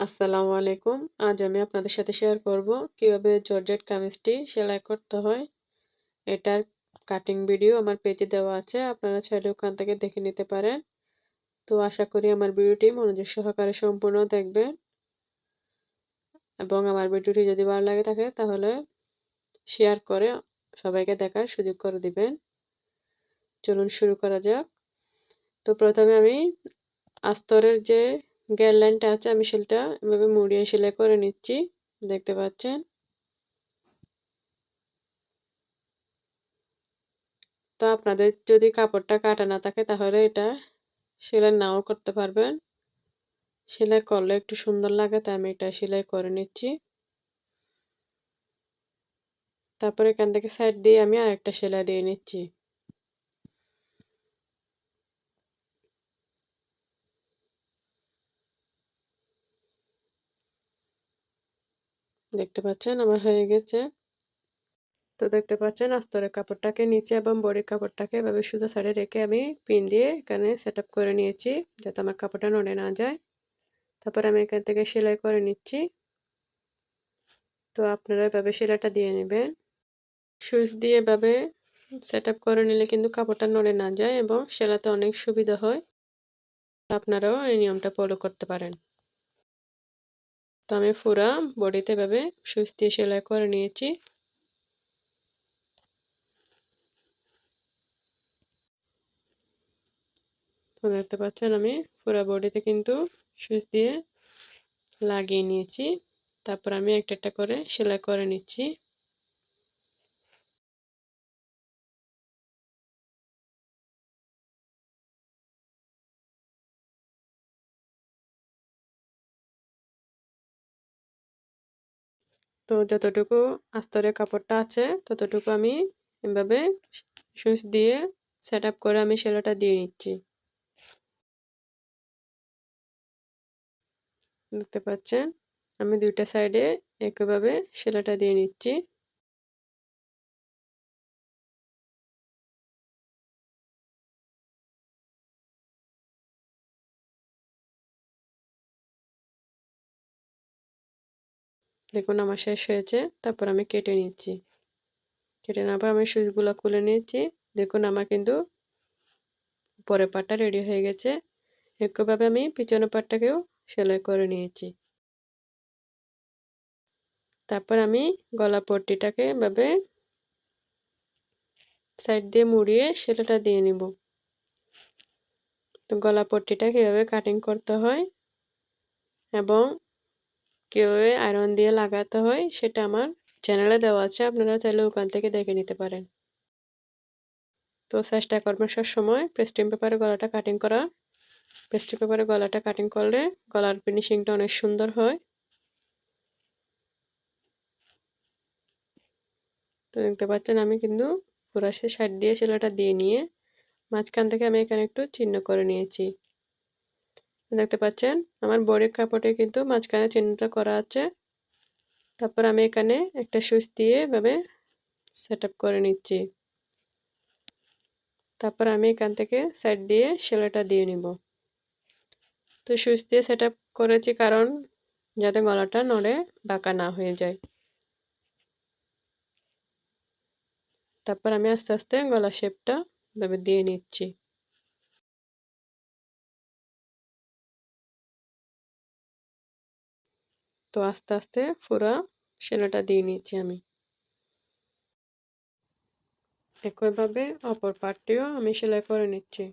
আসসালামু আলাইকুম। আজ আমি আপনাদের সাথে শেয়ার করব কীভাবে জর্জেট কামিজটি সেলাই করতে হয়। এটার কাটিং ভিডিও আমার পেজে দেওয়া আছে। আপনারা চাইলে ওখান থেকে দেখে নিতে পারেন। তো আশা করি আমার ভিডিওটি মনোযোগ সহকারে সম্পূর্ণ দেখবেন। এবং আমার ভিডিওটি যদি ভালো লাগে থাকে, তাহলে শেয়ার করে সবাইকে দেখার সুযোগ করে দিবেন। চলুন শুরু করা যাক। তো প্রথমে আমি আস্তরের যে গ্যার লাইনটা আছে, আমি সেলটা এভাবে মুড়িয়ে সেলাই করে নিচ্ছি। দেখতে পাচ্ছেন? তো আপনাদের যদি কাপড়টা কাটা না থাকে, তাহলে এটা সেলাই নাও করতে পারবেন। সেলাই করলে একটু সুন্দর লাগে, তাই আমি এটা সেলাই করে নিচ্ছি। তারপরে এখান থেকে সাইড দিয়ে আমি আরেকটা সেলাই দিয়ে নিচ্ছি। দেখতে পাচ্ছেন, আমার হয়ে গেছে। তো দেখতে পাচ্ছেন, আস্তরের কাপড়টাকে নিচে এবং বডির কাপড়টাকে এভাবে সোজা সাইডে রেখে আমি পিন দিয়ে এখানে সেট করে নিয়েছি, যাতে আমার কাপড়টা নড়ে না যায়। তারপর আমি এখান থেকে সেলাই করে নিচ্ছি। তো আপনারা এভাবে সেলাইটা দিয়ে নেবেন। সুইচ দিয়ে এভাবে সেট করে নিলে কিন্তু কাপড়টা নড়ে না যায় এবং সেলাতে অনেক সুবিধা হয়। আপনারাও এই নিয়মটা ফলো করতে পারেন। তো আমি পুরা বডিতে এভাবে সুস্থ দিয়ে সেলাই করে নিয়েছি। তো দেখতে পাচ্ছেন আমি পুরা বডিতে কিন্তু সুইচ দিয়ে লাগিয়ে নিয়েছি। তারপর আমি একটা একটা করে সেলাই করে নিচ্ছি। তো যতটুকু আস্তরের কাপড়টা আছে, ততটুকু আমি এভাবে সুইচ দিয়ে সেট করে আমি সেলোটা দিয়ে নিচ্ছি। দেখতে পাচ্ছেন? আমি দুইটা সাইডে একইভাবে সেলোটা দিয়ে নিচ্ছি। দেখুন আমার শেষ হয়েছে, তারপর আমি কেটে নিচ্ছি। কেটে নেওয়ার পর আমি সুইচগুলো খুলে নিয়েছি দেখুন আমার কিন্তু পরের পাটটা রেডি হয়ে গেছে। একইভাবে আমি পিছনের পাটটাকেও সেলাই করে নিয়েছি। তারপর আমি গলা পট্টিটাকে এভাবে সাইড দিয়ে মুড়িয়ে সেলাইটা দিয়ে নিব। তো গলা পট্টিটা কীভাবে কাটিং করতে হয় এবং কীভাবে আয়রন দিয়ে লাগাতে হয় সেটা আমার চ্যানেলে দেওয়া আছে, আপনারা চাইলে ওখান থেকে দেখে নিতে পারেন। তো চেষ্টা করবেন সব সময়। প্রেস্টিং পেপারে গলাটা কাটিং করা। প্রেস্টিং পেপারে গলাটা কাটিং করলে গলার ফিনিশিংটা অনেক সুন্দর হয়। তো দেখতে পাচ্ছেন আমি কিন্তু পুরাশি সাইড দিয়ে সেলাইটা দিয়ে নিয়ে মাঝখান থেকে আমি এখানে একটু চিহ্ন করে নিয়েছি। দেখতে পাচ্ছেন? আমার বডির কাপড়ে কিন্তু মাঝখানে চিহ্নটা করা আছে। তারপর আমি এখানে একটা সুইচ দিয়ে এভাবে সেট করে নিচ্ছি। তারপর আমি এখান থেকে সাইড দিয়ে সেলাইটা দিয়ে নিব। তো সুইচ দিয়ে সেট করেছি কারণ যাতে গলাটা নড়ে বাঁকা না হয়ে যায়। তারপর আমি আস্তে আস্তে গলা শেপটা এভাবে দিয়ে নিচ্ছি। তো আস্তে আস্তে পুরো সেলাইটা দিয়ে নিচ্ছি আমি। একইভাবে অপর পার্টটিও আমি সেলাই করে নিচ্ছি।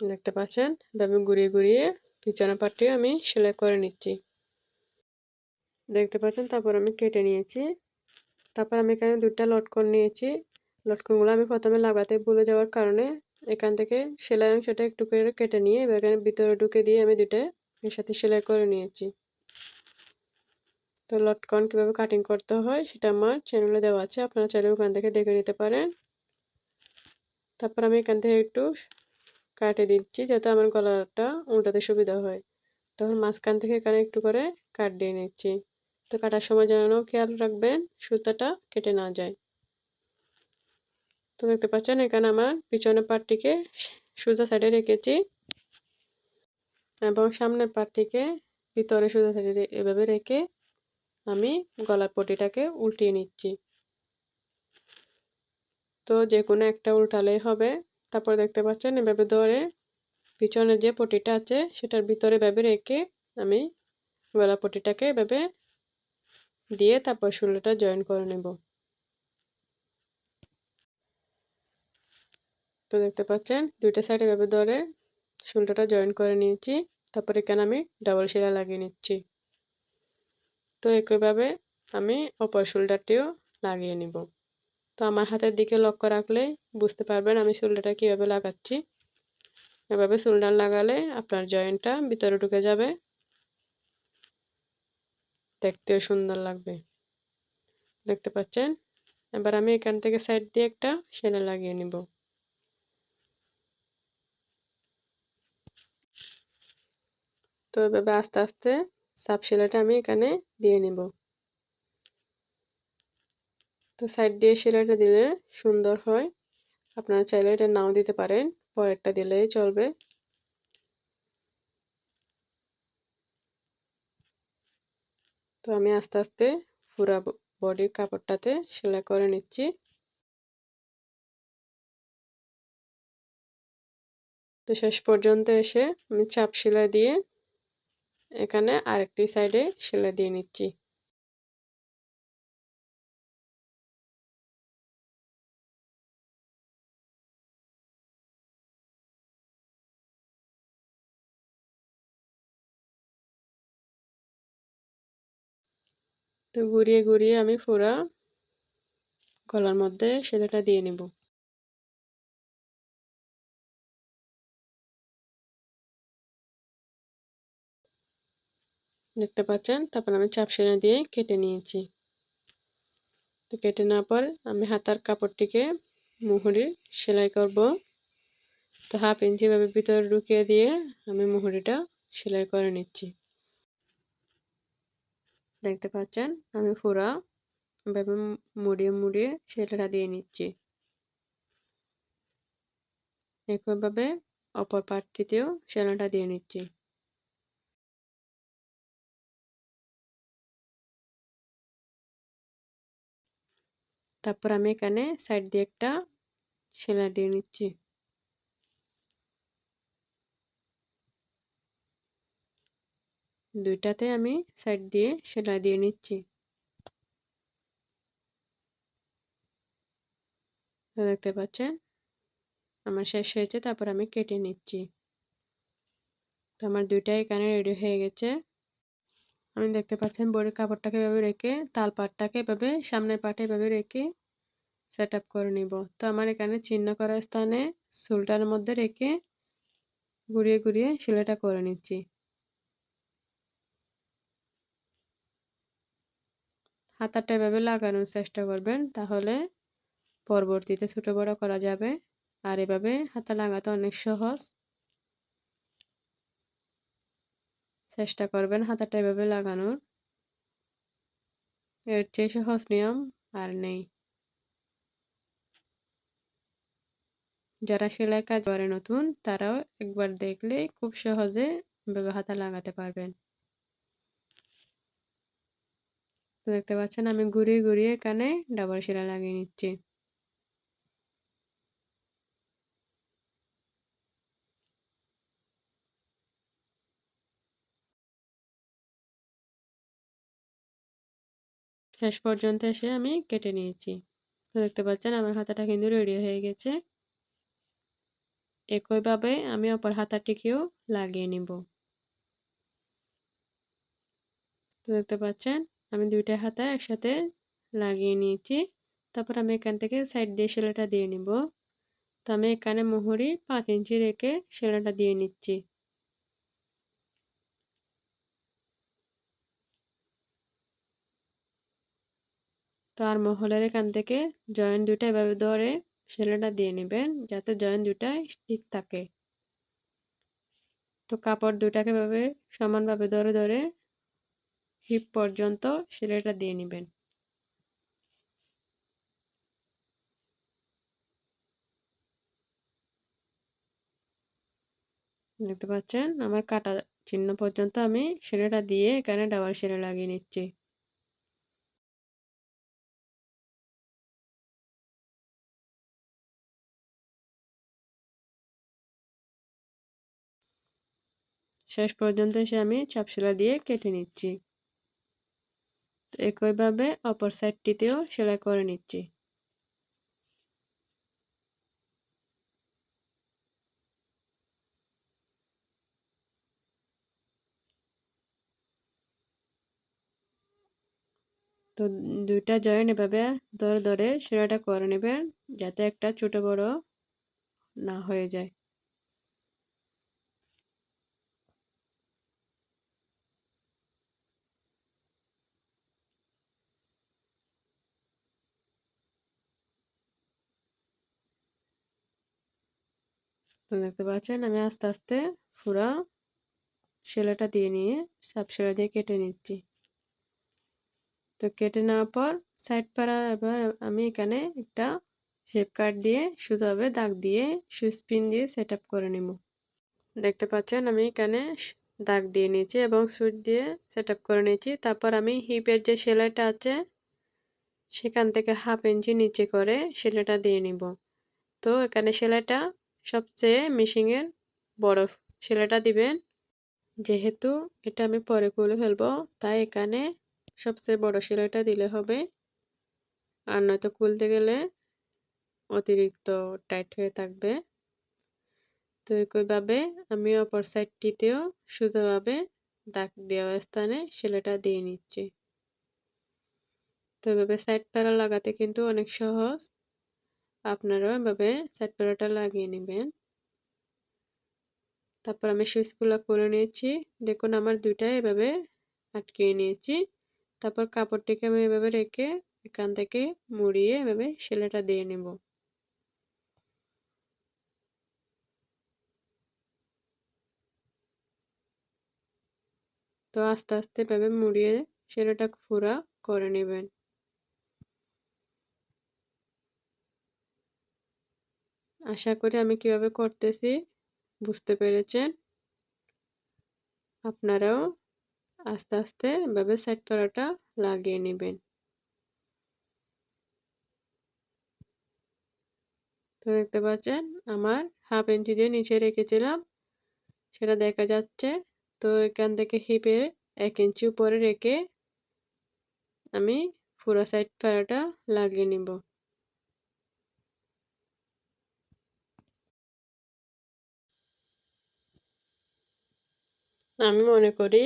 দেখতে পাচ্ছেন? এভাবে ঘুরিয়ে ঘুরিয়ে পিছনের পাটটি আমি সেলাই করে নিচ্ছি। দেখতে পাচ্ছেন? তারপর আমি কেটে নিয়েছি। তারপর আমি এখানে দুটা লটকন নিয়েছি। লটকনগুলো আমি প্রথমে লাগাতে ভুলে যাওয়ার কারণে এখান থেকে সেলাই অংশটা একটু করে কেটে নিয়ে এবার এখানে ভিতরে ঢুকে দিয়ে আমি দুটো এর সাথে সেলাই করে নিয়েছি। তো লটকন কীভাবে কাটিং করতে হয় সেটা আমার চ্যানেলে দেওয়া আছে, আপনারা চাইলে ওখান থেকে দেখে নিতে পারেন। তারপর আমি এখান থেকে একটু কাটে দিচ্ছি যাতে আমার গলাটা উল্টাতে সুবিধা হয়। তখন মাঝখান থেকে এখানে একটু করে কাট দিয়ে নিচ্ছি। তো কাটার সময় যেন খেয়াল রাখবেন সুতাটা কেটে না যায়। তো দেখতে পাচ্ছেন, এখানে আমার পিছনের পাটটিকে সোজা সাইডে রেখেছি এবং সামনের পাটটিকে ভিতরে সোজা সাইডে এভাবে রেখে আমি গলার পটিটাকে উল্টিয়ে নিচ্ছি। তো যে কোনো একটা উল্টালেই হবে। তারপর দেখতে পাচ্ছেন, এভাবে ধরে পিছনে যে পটিটা আছে, সেটার ভিতরে এভাবে রেখে আমি গলা পটিটাকে এভাবে দিয়ে তারপর শুলোটা জয়েন করে নেব। তো দেখতে পাচ্ছেন, দুইটা সাইড এভাবে ধরে শুলটাটা জয়েন করে নিয়েছি, তারপর এখানে আমি ডাবল শিলা লাগিয়ে নিচ্ছি। তো একইভাবে আমি অপর শোল্ডারটিও লাগিয়ে নিব। তো আমার হাতের দিকে লক্ষ্য রাখলে বুঝতে পারবেন আমি শোল্ডারটা কীভাবে লাগাচ্ছি। এভাবে শোল্ডার লাগালে আপনার জয়েন্টটা ভিতরে ঢুকে যাবে। দেখতেও সুন্দর লাগবে। দেখতে পাচ্ছেন? এবার আমি এখান থেকে সাইড দিয়ে একটা সেলাই লাগিয়ে নিব। তো এভাবে আস্তে আস্তে সাপ সেলাইটা আমি এখানে দিয়ে নিব। তো সাইড দিয়ে সেলাইটা দিলে সুন্দর হয়। আপনারা চাইলে এটা নাও দিতে পারেন, পরেরটা দিলেই চলবে। তো আমি আস্তে আস্তে পুরা বডির কাপড়টাতে সেলাই করে নিচ্ছি। তো শেষ পর্যন্ত এসে আমি চাপ সেলাই দিয়ে এখানে আরেকটি সাইডে সেলাই দিয়ে নিচ্ছি। তো ঘুরিয়ে ঘুরিয়ে আমি পুরা গলার মধ্যে সেলাইটা দিয়ে নিব। দেখতে পাচ্ছেন? তারপর আমি চাপ সেলাই দিয়ে কেটে নিয়েছি। তো কেটে নেওয়ার পর আমি হাতার কাপড়টিকে মুহুরি সেলাই করব। তো হাফ ইঞ্চি ভাবে ভিতরে ঢুকিয়ে দিয়ে আমি মুহুরিটা সেলাই করে নিচ্ছি। দেখতে পাচ্ছেন? আমি পুরা ভাবে মুড়িয়ে মুড়িয়ে সেলাইটা দিয়ে নিচ্ছি। একইভাবে অপর পার্টটিতেও সেলাইটা দিয়ে নিচ্ছি। তারপর আমি এখানে সাইড দিয়ে একটা সেলাই দিয়ে নিচ্ছি। দুইটাতে আমি সাইড দিয়ে সেলাই দিয়ে নিচ্ছি। দেখতে পাচ্ছেন? আমার শেষ হয়েছে, তারপর আমি কেটে নিচ্ছি। তো আমার দুইটাই এখানে রেডি হয়ে গেছে। আমি দেখতে পাচ্ছেন বড়ির কাপড়টাকে এভাবে রেখে, তাল পাটটাকে এভাবে, সামনের পাটে এভাবে রেখে সেট আপ করে নিব। তো আমার এখানে চিহ্ন করা স্থানে সুলটার মধ্যে রেখে ঘুরিয়ে ঘুরিয়ে সেলাইটা করে নিচ্ছি। হাতাটা এভাবে লাগানোর চেষ্টা করবেন, তাহলে পরবর্তীতে ছোটো বড় করা যাবে। আর এভাবে হাতা লাগাতে অনেক সহজ। চেষ্টা করবেন হাতাটা এভাবে লাগানোর। এর চেয়ে সহজ নিয়ম আর নেই। যারা সেলাই কাজ করে নতুন, তারাও একবার দেখলে খুব সহজে এভাবে হাতা লাগাতে পারবেন। দেখতে পাচ্ছেন আমি ঘুরিয়ে ঘুরিয়ে এখানে ডাবল সেলাই লাগিয়ে নিচ্ছি। শেষ পর্যন্ত এসে আমি কেটে নিয়েছি। তো দেখতে পাচ্ছেন আমার হাতাটা কিন্তু রেডি হয়ে গেছে। একইভাবে আমি অপর হাতাটিকেও লাগিয়ে নিব। তো দেখতে পাচ্ছেন আমি দুইটা হাতা একসাথে লাগিয়ে নিয়েছি। তারপর আমি এখান থেকে সাইড দিয়ে সেলাইটা দিয়ে নিব। তো আমি এখানে মোহরি পাঁচ ইঞ্চি রেখে সেলাইটা দিয়ে নিচ্ছি। তো আর মহলের এখান থেকে জয়েন্ট দুটা এভাবে ধরে সেলাইটা দিয়ে নেবেন, যাতে জয়েন্ট দুটা ঠিক থাকে। তো কাপড় দুটাকে এভাবে সমানভাবে ধরে ধরে হিপ পর্যন্ত সেলাইটা দিয়ে নেবেন। দেখতে পাচ্ছেন? আমার কাটা চিহ্ন পর্যন্ত আমি সেলাইটা দিয়ে এখানে ডাবল সেলাই লাগিয়ে নিচ্ছি। শেষ পর্যন্ত এসে আমি চাপ সেলাই দিয়ে কেটে নিচ্ছি। তো একইভাবে অপর সাইডটিতেও সেলাই করে নিচ্ছি। তো দুইটা জয়েন এভাবে ধরে ধরে সেলাইটা করে নেবেন যাতে একটা ছোট বড় না হয়ে যায়। দেখতে পাচ্ছেন, আমি আস্তে আস্তে পুরা সেলাইটা দিয়ে নিয়ে সাপ সেলাই দিয়ে কেটে নিচ্ছি। তো কেটে নেওয়ার পর সাইড পাড়া এবার আমি এখানে একটা শেপ কাট দিয়ে সুতোভাবে দাগ দিয়ে সুইচ পিন দিয়ে সেট আপ করে নেব। দেখতে পাচ্ছেন, আমি এখানে দাগ দিয়ে নিয়েছি এবং সুইচ দিয়ে সেট আপ করে নিয়েছি। তারপর আমি হিপের যে সেলাইটা আছে, সেখান থেকে হাফ ইঞ্চি নিচে করে সেলাইটা দিয়ে নিব। তো এখানে সেলাইটা সবচেয়ে মেশিনের বড় সেলাইটা দিবেন। যেহেতু এটা আমি পরে খুলে ফেলব, তাই এখানে সবচেয়ে বড় সেলাইটা দিলে হবে। আর নয়তো খুলতে গেলে অতিরিক্ত টাইট হয়ে থাকবে। তো একইভাবে আমি অপর সাইডটিতেও সুন্দরভাবে দাগ দেওয়া স্থানে সেলাইটা দিয়ে নিচ্ছি। তো এভাবে সাইড প্যারা লাগাতে কিন্তু অনেক সহজ। আপনারাও এভাবে সাইড প্যারাটা লাগিয়ে নেবেন। তারপর আমি সুইচগুলো করে নিয়েছি। দেখুন আমার দুইটা এভাবে আটকিয়ে নিয়েছি। তারপর কাপড়টিকে আমি এভাবে রেখে এখান থেকে মুড়িয়ে এভাবে সেলাইটা দিয়ে নেব। তো আস্তে আস্তে এভাবে মুড়িয়ে সেলাইটা পুরা করে নেবেন। আশা করি আমি কীভাবে করতেছি বুঝতে পেরেছেন। আপনারাও আস্তে আস্তে এভাবে সাইড করাটা লাগিয়ে নেবেন। তো দেখতে পাচ্ছেন, আমার হাফ ইঞ্চি যে নিচে রেখেছিলাম, সেটা দেখা যাচ্ছে। তো এখান থেকে হিপের এক ইঞ্চি উপরে রেখে আমি পুরো সাইড পাড়াটা লাগিয়ে নিব। আমি মনে করি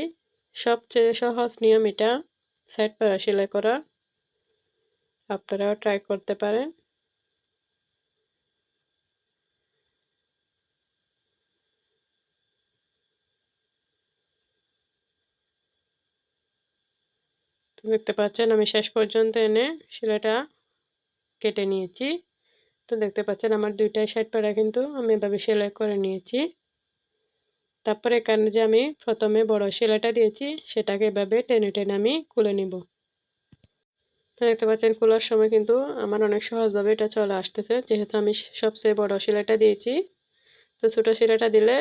সবচেয়ে সহজ নিয়ম এটা সাইড পাড়া সেলাই করা। আপনারাও ট্রাই করতে পারেন। তো দেখতে পাচ্ছেন আমি শেষ পর্যন্ত এনে সেলাইটা কেটে নিয়েছি। তো দেখতে পাচ্ছেন আমার দুইটাই সাইড পাড়া কিন্তু আমি এভাবে সেলাই করে নিয়েছি। তারপরে এখানে যে আমি প্রথমে বড় সেলাইটা দিয়েছি, সেটাকে এভাবে টেনে টেনে আমি খুলে নিব। তো দেখতে পাচ্ছেন, খোলার সময় কিন্তু আমার অনেক সহজভাবে এটা চলে আসতেছে। যেহেতু আমি সবচেয়ে বড় সেলাইটা দিয়েছি, তো ছোটো সেলাইটা দিলে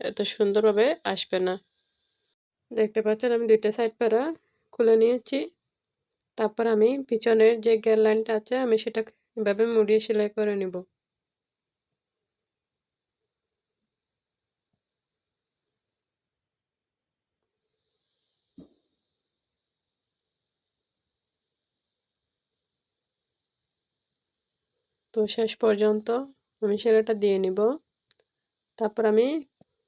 এত সুন্দরভাবে আসবে না। দেখতে পাচ্ছেন, আমি দুইটা সাইড পাড়া খুলে নিয়েছি। তারপর আমি পিছনের যে গের লাইনটা আছে, আমি সেটা এভাবে মুড়িয়ে সেলাই করে নিব। তো শেষ পর্যন্ত আমি সেলাইটা দিয়ে নিব। তারপর আমি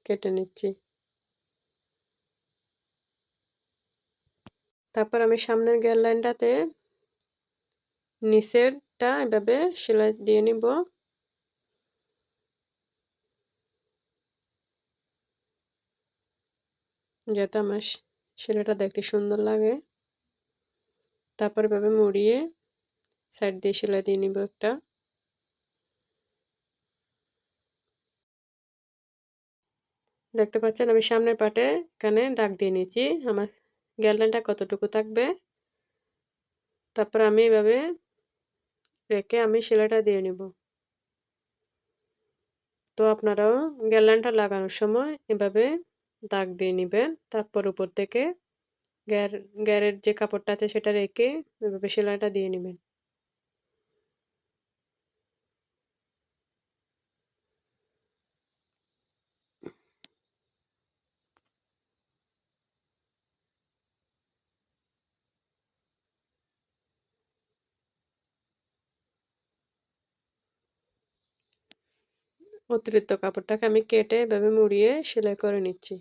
কেটে নিচ্ছি। তারপর আমি সামনের গের লাইনটাতে নিচেরটা এভাবে সেলাই দিয়ে নিব। যাতে আমার সেলাইটা দেখতে সুন্দর লাগে। তারপর এভাবে মুড়িয়ে সাইড দিয়ে সেলাই দিয়ে নিব একটা। দেখতে পাচ্ছেন আমি সামনের পাটে এখানে দাগ দিয়ে নিয়েছি। আমার গ্যালডানটা কতটুকু থাকবে? তারপর আমি এভাবে রেখে আমি সেলাইটা দিয়ে নিব। তো আপনারাও গ্যারলাইনটা লাগানোর সময় এভাবে দাগ দিয়ে নেবেন। তারপর উপর থেকে গ্যার, গ্যারের যে কাপড়টা আছে সেটা রেখে এভাবে সেলাইটা দিয়ে নেবেন। অতিরিক্ত কাপড়টাকে আমি কেটে এভাবে মুড়িয়ে সেলাই করে নিচ্ছি।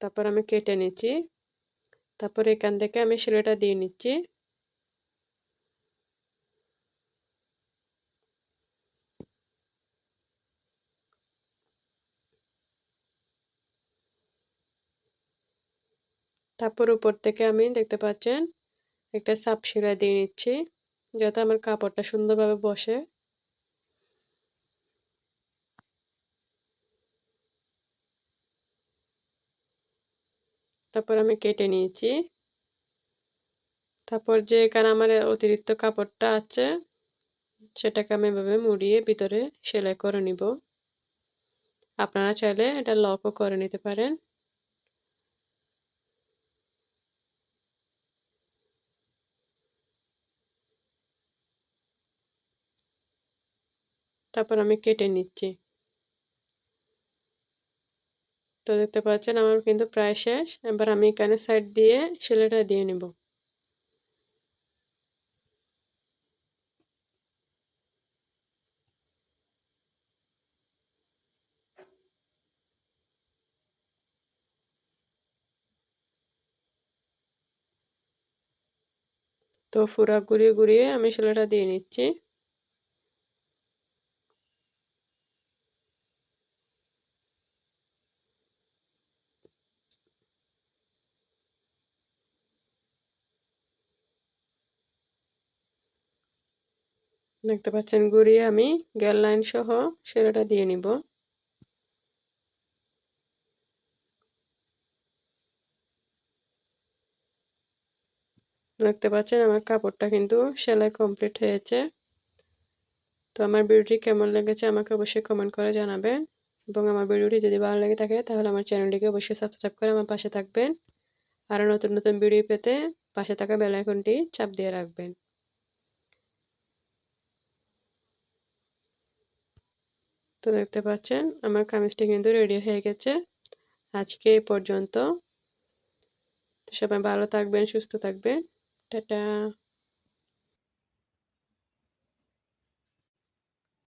তারপর আমি কেটে নিচ্ছি। তারপর এখান থেকে আমি সেলাইটা দিয়ে নিচ্ছি। তারপর উপর থেকে আমি দেখতে পাচ্ছেন একটা সাপ সেলাই দিয়ে নিচ্ছি। যাতে আমার কাপড়টা সুন্দরভাবে বসে। তারপর আমি কেটে নিয়েছি। তারপর যে এখানে আমার অতিরিক্ত কাপড়টা আছে, সেটাকে আমি এভাবে মুড়িয়ে ভিতরে সেলাই করে নিব। আপনারা চাইলে এটা লকও করে নিতে পারেন। তারপর আমি কেটে নিচ্ছি। তো দেখতে পাচ্ছেন আমার কিন্তু প্রায় শেষ। এবার আমি এখানে সাইড দিয়ে সেলাইটা দিয়ে নেব। তো ফুরা ঘুরিয়ে ঘুরিয়ে আমি সেলাইটা দিয়ে নিচ্ছি। দেখতে পাচ্ছেন ঘুরিয়ে আমি গ্যাল লাইন সহ সেরাটা দিয়ে নিব। দেখতে পাচ্ছেন আমার কাপড়টা কিন্তু সেলাই কমপ্লিট হয়েছে। তো আমার ভিডিওটি কেমন লেগেছে আমাকে অবশ্যই কমেন্ট করে জানাবেন। এবং আমার ভিডিওটি যদি ভালো লেগে থাকে তাহলে আমার চ্যানেলটিকে অবশ্যই সাবস্ক্রাইব করে আমার পাশে থাকবেন। আরও নতুন নতুন ভিডিও পেতে পাশে থাকা বেলাইকনটি চাপ দিয়ে রাখবেন। তো দেখতে পাচ্ছেন, আমার কামিজটি কিন্তু রেডি হয়ে গেছে। আজকে এ পর্যন্ত। তো সবাই ভালো থাকবেন, সুস্থ থাকবেন। টাটা।